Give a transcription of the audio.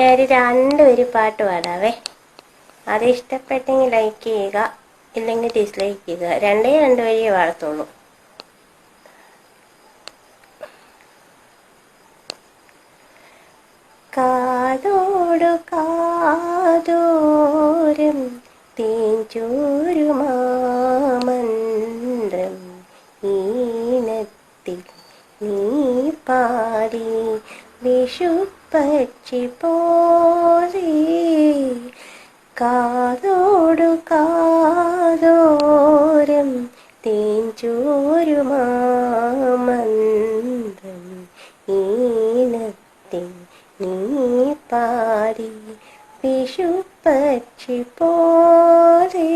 ഞാനൊരു രണ്ട് വരി പാട്ട് പാടാവേ. അത് ഇഷ്ടപ്പെട്ടെങ്കിൽ ലൈക്ക് ചെയ്യുക ഇല്ലെങ്കിൽ ഡിസ്ലൈക്ക് ചെയ്യുക. രണ്ടേ രണ്ട് വഴിയേ വളർത്തുള്ളൂ കാതോടു കാതോരം തേഞ്ചോരുമാമന്ത്രം ഈണത്തിൽ നീ പാടി വിഷുപ്പച്ചി പോലെ കാതോടു കാതോരം തേഞ്ചോരുമാമന്ത്രം ഈനത്തിൽ നീ പാടി വിഷുപ്പച്ചി പോലേ